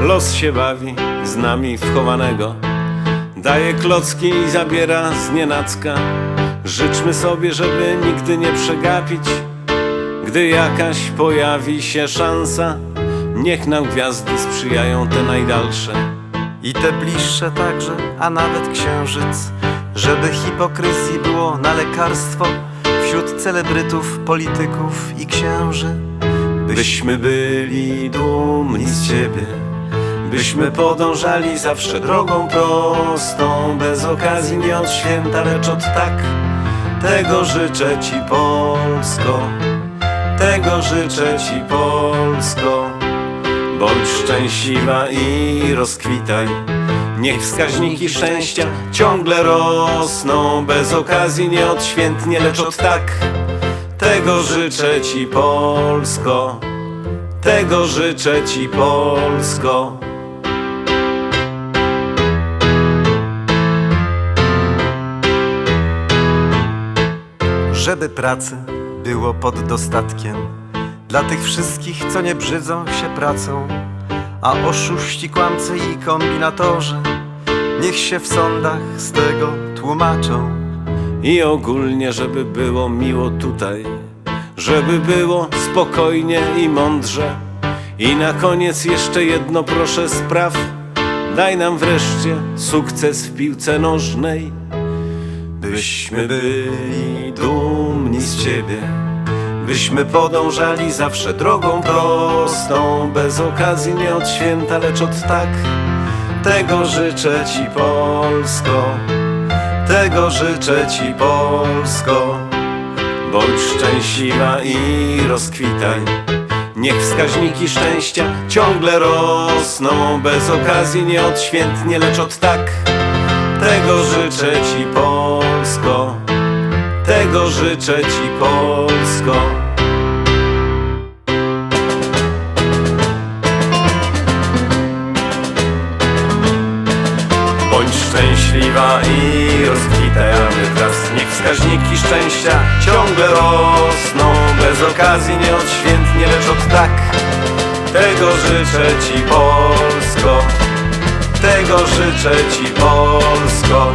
los się bawi z nami wchowanego Daje klocki i zabiera z nienacka. Życzmy sobie, żeby nigdy nie przegapić. Gdy jakaś pojawi się szansa Niech nam gwiazdy sprzyjają te najdalsze. I te bliższe także, a nawet księżyc. Żeby hipokryzji było na lekarstwo Wśród celebrytów, polityków i księży. Byśmy byli dumni z Ciebie Byśmy podążali zawsze drogą prostą Bez okazji nie od święta, lecz od tak Tego życzę Ci Polsko. Tego życzę Ci Polsko. Bądź szczęśliwa i rozkwitaj. Niech wskaźniki szczęścia ciągle rosną Bez okazji nie odświętnie, lecz od tak Tego życzę Ci Polsko. Tego życzę Ci Polsko Żeby pracy było pod dostatkiem. Dla tych wszystkich, co nie brzydzą się pracą A oszuści, kłamcy i kombinatorzy Niech się w sądach z tego tłumaczą. I ogólnie, żeby było miło tutaj Żeby było spokojnie i mądrze. I na koniec jeszcze jedno proszę spraw. Daj nam wreszcie sukces w piłce nożnej Byśmy byli dumni z Ciebie Byśmy podążali zawsze drogą prostą Bez okazji nie od święta, lecz od tak. Tego życzę Ci Polsko Tego życzę Ci Polsko. Bądź szczęśliwa i rozkwitaj Niech wskaźniki szczęścia ciągle rosną Bez okazji nie odświętnie, lecz od tak. Tego życzę Ci Polsko Tego życzę Ci Polsko. Bądź szczęśliwa i rozkwita aby wraz Niech wskaźniki szczęścia ciągle rosną. Bez okazji nie odświętnie, lecz od tak Tego życzę Ci Polsko. Tego życzę Ci Polsko